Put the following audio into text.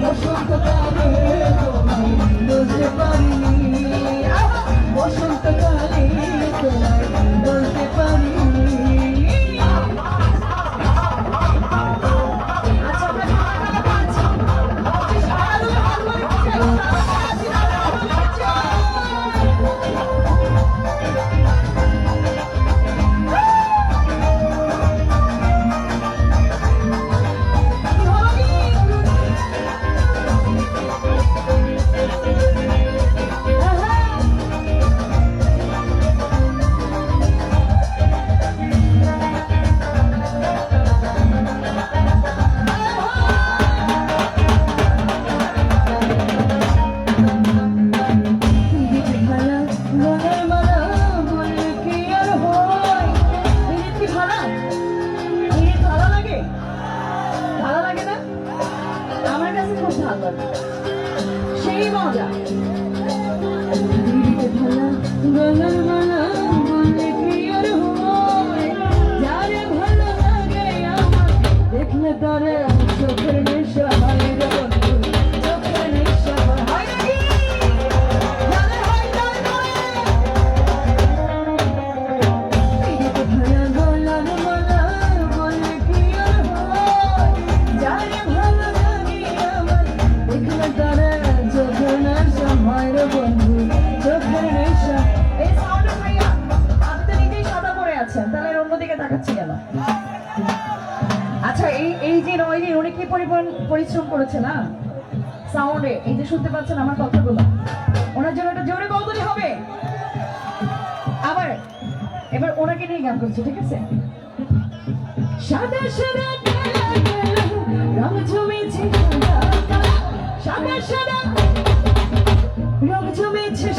বসন্তকালে ভাঙন সেই মজা। গলার মালা আচ্ছা তাহলে অন্যদিকে তাকাচ্ছি কেন? আচ্ছা এই এই যে নয়নি উনি কি পরিশ্রম করেছে না? সাউন্ডে এই যে শুনতে পাচ্ছেন আমার কথাগুলো। ওনার জন্য একটা জোরে কৌতুলি হবে। আবার, এবার ওনাকে নিয়ে গান করছি, ঠিক আছে? সাদা সাদা রং জমেছে সাদা সাদা রং জমেছে